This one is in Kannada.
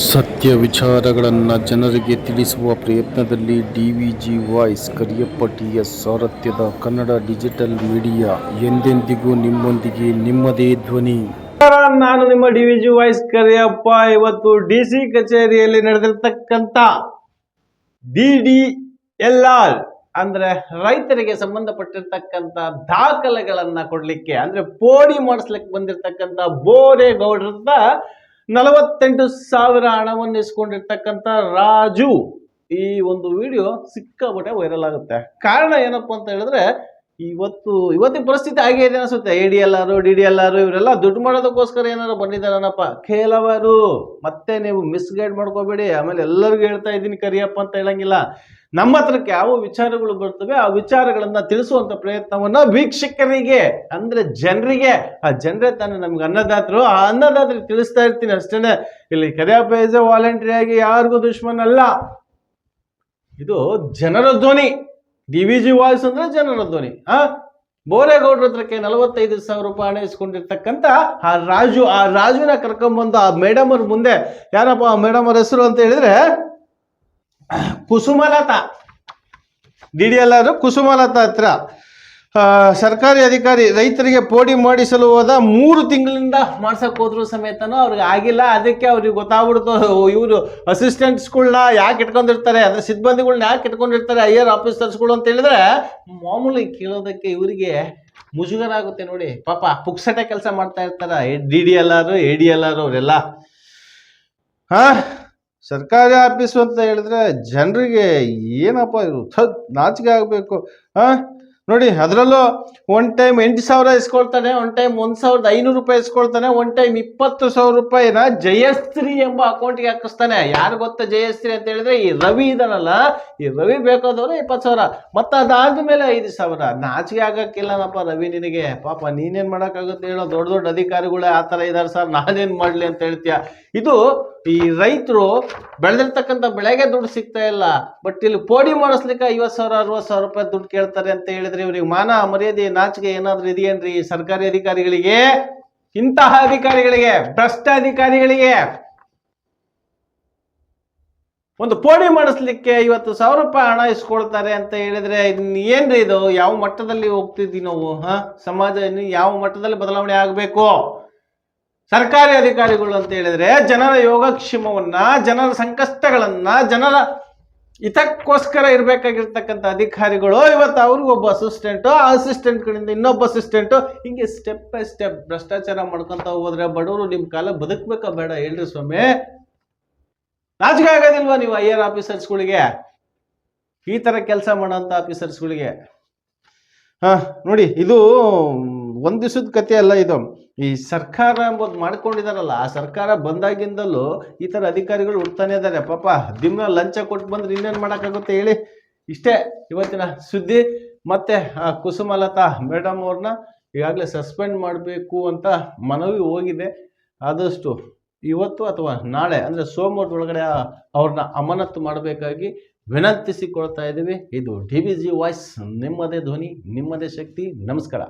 ಸತ್ಯ ವಿಚಾರಗಳನ್ನು ಜನರಿಗೆ ತಿಳಿಸುವ ಪ್ರಯತ್ನದಲ್ಲಿ D V G voice Kariyappa T S ಸಾರಥ್ಯದ Kannada digital media ಎಂದೆಂದಿಗೂ ನಿಮ್ಮೊಂದಿಗೆ ನಿಮ್ಮದೇ ಧ್ವನಿ. ನಾನು ನಿಮ್ಮ D V G voice Kariyappa. ಇವತ್ತು ಡಿ ಸಿ ಕಚೇರಿಯಲ್ಲಿ ನಡೆದಿರ್ತಕ್ಕಂಥ ಡಿ ಡಿ ಎಲ್ ಆರ್ ಅಂದ್ರೆ ರೈತರಿಗೆ ಸಂಬಂಧಪಟ್ಟಿರ್ತಕ್ಕಂಥ ದಾಖಲೆಗಳನ್ನ ಕೊಡ್ಲಿಕ್ಕೆ, ಅಂದ್ರೆ ಪೋಡಿ ಮಾಡಿಸ್ಲಿಕ್ಕೆ ಬಂದಿರತಕ್ಕಂಥ ಬೋರೇಗೌಡರದ ನಲವತ್ತೆಂಟು ಸಾವಿರ ಹಣವನ್ನು ಇಸ್ಕೊಂಡಿರ್ತಕ್ಕಂಥ ರಾಜು ಈ ಒಂದು ವಿಡಿಯೋ ಸಿಕ್ಕಾಪಟ್ಟೆ ವೈರಲ್ ಆಗುತ್ತೆ. ಕಾರಣ ಏನಪ್ಪಾ ಅಂತ ಹೇಳಿದ್ರೆ ಇವತ್ತು, ಇವತ್ತಿನ ಪರಿಸ್ಥಿತಿ ಹಾಗೇ ಇದೆ ಅನ್ಸುತ್ತೆ. A D L R D D L R ಇವರೆಲ್ಲ ದುಡ್ಡು ಮಾಡೋದಕ್ಕೋಸ್ಕರ ಏನಾರು ಬಂದಿದ್ದಾರನಪ್ಪ. ಕೆಲವರು ಮತ್ತೆ ನೀವು ಮಿಸ್ಗೈಡ್ ಮಾಡ್ಕೋಬೇಡಿ. ಆಮೇಲೆ ಎಲ್ಲರಿಗೂ ಹೇಳ್ತಾ ಇದ್ದೀನಿ ಕರಿಯಪ್ಪ ಅಂತ ಹೇಳಂಗಿಲ್ಲ. ನಮ್ಮ ಹತ್ರಕ್ಕೆ ಯಾವ ವಿಚಾರಗಳು ಬರ್ತವೆ, ಆ ವಿಚಾರಗಳನ್ನ ತಿಳಿಸುವಂತ ಪ್ರಯತ್ನವನ್ನ ವೀಕ್ಷಕರಿಗೆ, ಅಂದ್ರೆ ಜನರಿಗೆ, ಆ ಜನರೇ ತಾನೇ ನಮ್ಗೆ ಅನ್ನದಾತರು. ಆ ಅನ್ನದಾತರಿಗೆ ತಿಳಿಸ್ತಾ ಇರ್ತೀನಿ ಅಷ್ಟೇನೆ. ಇಲ್ಲಿ ಕರಿಯಪ್ಪ ಇಸ್ ವಾಲಂಟ್ರಿ ಆಗಿ ಯಾರಿಗೂ ದುಶ್ಮನ್ ಅಲ್ಲ. ಇದು ಜನರ ಧ್ವನಿ. ಡಿ ವಿ ಜಿ ವಾಯ್ಸ್ ಅಂದ್ರೆ ಜನರ ಧ್ವನಿ. ಆ? ಬೋರೇಗೌಡ್ರ ಹತ್ರಕ್ಕೆ ನಲವತ್ತೈದು ಸಾವಿರ ರೂಪಾಯಿ ಹಣ ಇಸ್ಕೊಂಡಿರ್ತಕ್ಕಂಥ ಆ ರಾಜು, ಆ ರಾಜುನ ಕರ್ಕೊಂಬಂದು ಆ ಮೇಡಮ್ ಅವ್ರ ಮುಂದೆ. ಯಾರಪ್ಪ ಆ ಮೇಡಮ್ ಅವ್ರ ಹೆಸರು ಅಂತ ಹೇಳಿದ್ರೆ, Kusumalata. D D L R Kusumalata ಹತ್ರ. ಸರ್ಕಾರಿ ಅಧಿಕಾರಿ ರೈತರಿಗೆ ಪೋಡಿ ಮಾಡಿಸಲು ಹೋದ ಮೂರು ತಿಂಗಳಿಂದ ಮಾಡ್ಸಕ್ ಹೋದ್ರು ಸಮೇತನೂ ಅವ್ರಿಗೆ ಆಗಿಲ್ಲ. ಅದಕ್ಕೆ ಅವ್ರಿಗೆ ಗೊತ್ತಾಗ್ಬಿಡ್ತು ಇವರು ಅಸಿಸ್ಟೆಂಟ್ಸ್ಗಳನ್ನ ಯಾಕೆ ಇಟ್ಕೊಂಡಿರ್ತಾರೆ, ಅಂದ್ರೆ ಸಿಬ್ಬಂದಿಗಳನ್ನ ಯಾಕೆ ಇಟ್ಕೊಂಡಿರ್ತಾರೆ, ಐ ಆರ್ ಆಫೀಸರ್ಸ್ಗಳು ಅಂತ ಹೇಳಿದ್ರೆ ಮಾಮೂಲಿ ಕೇಳೋದಕ್ಕೆ ಇವರಿಗೆ ಮುಜುಗರ ಆಗುತ್ತೆ ನೋಡಿ. ಪಾಪ ಪುಕ್ಸಟೆ ಕೆಲಸ ಮಾಡ್ತಾ ಇರ್ತಾರ D D L R, A D L R ಅವರೆಲ್ಲ. ಹಾ ಸರ್ಕಾರಿ ಆಫೀಸು ಅಂತ ಹೇಳಿದ್ರೆ ಜನರಿಗೆ ಏನಪ್ಪ ಇವರು ನಾಚಿಕೆ ಆಗಬೇಕು ಹಾ ನೋಡಿ, ಅದರಲ್ಲೂ ಒನ್ ಟೈಮ್ ಎಂಟು ಸಾವಿರ ಇಸ್ಕೊಳ್ತಾನೆ ಒನ್ ಟೈಮ್ ಒಂದು ಸಾವಿರದ ಐನೂರು ರೂಪಾಯಿ ಇಸ್ಕೊಳ್ತಾನೆ ಒನ್ ಟೈಮ್ ಇಪ್ಪತ್ತು ಸಾವಿರ ರೂಪಾಯಿನ ಜಯಶ್ರೀ ಎಂಬ ಅಕೌಂಟ್ಗೆ ಹಾಕಿಸ್ತಾನೆ. ಯಾರು ಗೊತ್ತಾ ಜಯಶ್ರೀ ಅಂತ ಹೇಳಿದ್ರೆ, ಈ ರವಿ ಇದನಲ್ಲ ಈ ರವಿ ಬೇಕಾದವ್ರು ಇಪ್ಪತ್ತು ಸಾವಿರ. ಮತ್ತೆ ಅದಾದ್ಮೇಲೆ ಐದು ಸಾವಿರ. ನಾಚಿಕೆ ಆಗಕ್ಕಿಲ್ಲನಪ್ಪ ರವಿ ನಿನಗೆ. ಪಾಪ ನೀನೇನ್ ಮಾಡೋಕ್ಕಾಗುತ್ತೆ ಹೇಳೋ ದೊಡ್ಡ ದೊಡ್ಡ ಅಧಿಕಾರಿಗಳೇ ಆ ಥರ ಇದ್ದಾರೆ ಸರ್. ನಾನೇನು ಮಾಡ್ಲಿ ಅಂತ ಹೇಳ್ತೀಯ? ಇದು ಈ ರೈತರು ಬೆಳೆದಿರ್ತಕ್ಕಂಥ ಬೆಳೆಗೆ ದುಡ್ಡು ಸಿಗ್ತಾ ಇಲ್ಲ. ಬಟ್ ಇಲ್ಲಿ ಪೋಡಿ ಮಾಡಿಸ್ಲಿಕ್ಕೆ ಐವತ್ತು ಸಾವಿರ, ಅರವತ್ತು ಸಾವಿರ ರೂಪಾಯಿ ದುಡ್ಡು ಕೇಳ್ತಾರೆ ಅಂತ ಹೇಳಿದ್ರೆ ಇವ್ರಿಗೆ ಮಾನ ಮರ್ಯಾದೆ ನಾಚಿಕೆ ಏನಾದ್ರು ಇದೆಯೇನ್ರಿ ಸರ್ಕಾರಿ ಅಧಿಕಾರಿಗಳಿಗೆ? ಇಂತಹ ಅಧಿಕಾರಿಗಳಿಗೆ, ಭ್ರಷ್ಟ ಅಧಿಕಾರಿಗಳಿಗೆ? ಒಂದು ಪೋಡಿ ಮಾಡಿಸ್ಲಿಕ್ಕೆ ಐವತ್ತು ಸಾವಿರ ರೂಪಾಯಿ ಹಣ ಇಸ್ಕೊಳ್ತಾರೆ ಅಂತ ಹೇಳಿದ್ರೆ ಏನ್ರಿ ಇದು? ಯಾವ ಮಟ್ಟದಲ್ಲಿ ಹೋಗ್ತಿದ್ವಿ ನಾವು, ಹಾ? ಸಮಾಜ ಯಾವ ಮಟ್ಟದಲ್ಲಿ ಬದಲಾವಣೆ ಆಗಬೇಕು? ಸರ್ಕಾರಿ ಅಧಿಕಾರಿಗಳು ಅಂತ ಹೇಳಿದ್ರೆ ಜನರ ಯೋಗಕ್ಷೇಮವನ್ನ, ಜನರ ಸಂಕಷ್ಟಗಳನ್ನ, ಜನರ ಹಿತಕ್ಕೋಸ್ಕರ ಇರಬೇಕಾಗಿರ್ತಕ್ಕಂಥ ಅಧಿಕಾರಿಗಳು, ಇವತ್ತು ಅವ್ರಿಗೆ ಒಬ್ಬ ಅಸಿಸ್ಟೆಂಟು ಆ ಅಸಿಸ್ಟೆಂಟ್ ಕಡೆಯಿಂದ ಇನ್ನೊಬ್ಬ ಅಸಿಸ್ಟೆಂಟು ಹಿಂಗೆ ಸ್ಟೆಪ್ ಬೈ ಸ್ಟೆಪ್ ಭ್ರಷ್ಟಾಚಾರ ಮಾಡ್ಕೊತ ಹೋದ್ರೆ ಬಡವರು ನಿಮ್ಮ ಕಾಲ ಬದುಕಬೇಕಾ ಬೇಡ. ಹೇಳ್ರಿ ಸ್ವಾಮಿ. ನಾಚಿಕೆ ಆಗೋದಿಲ್ವಾ ನೀವು ಐ ಆರ್ ಆಫೀಸರ್ಸ್ಗಳಿಗೆ ಈ ಥರ ಕೆಲಸ ಮಾಡೋಂಥ ಆಫೀಸರ್ಸ್ಗಳಿಗೆ ಹಾಂ, ನೋಡಿ, ಇದು ಒಂದು ಕತೆ ಅಲ್ಲ ಇದು. ಈ ಸರ್ಕಾರ ಎಂಬುದು ಮಾಡ್ಕೊಂಡಿದಾರಲ್ಲ, ಆ ಸರ್ಕಾರ ಬಂದಾಗಿಂದಲೂ ಈ ಥರ ಅಧಿಕಾರಿಗಳು ಹುಡ್ತಾನೆ ಇದ್ದಾರೆ ಪಾಪ ದಿನ ಲಂಚ ಕೊಟ್ಟು ಬಂದ್ರೆ ಇನ್ನೇನು ಮಾಡೋಕ್ಕಾಗುತ್ತೆ ಹೇಳಿ? ಇಷ್ಟೇ ಇವತ್ತಿನ ಸುದ್ದಿ. ಮತ್ತೆ, ಆ, ಕುಸುಮಲತಾ ಮೇಡಮ್ ಅವ್ರನ್ನ ಈಗಾಗಲೇ ಸಸ್ಪೆಂಡ್ ಮಾಡಬೇಕು ಅಂತ ಮನವಿ ಹೋಗಿದೆ. ಆದಷ್ಟು ಇವತ್ತು ಅಥವಾ ನಾಳೆ, ಅಂದರೆ ಸೋಮವಾರದೊಳಗಡೆ ಅವ್ರನ್ನ ಅಮಾನತ್ತು ಮಾಡಬೇಕಾಗಿ ವಿನಂತಿಸಿಕೊಳ್ತಾ ಇದ್ದೀವಿ ಇದು ಡಿ ಬಿ ಜಿ ವಾಯ್ಸ್, ನಿಮ್ಮದೇ ಧ್ವನಿ, ನಿಮ್ಮದೇ ಶಕ್ತಿ. ನಮಸ್ಕಾರ.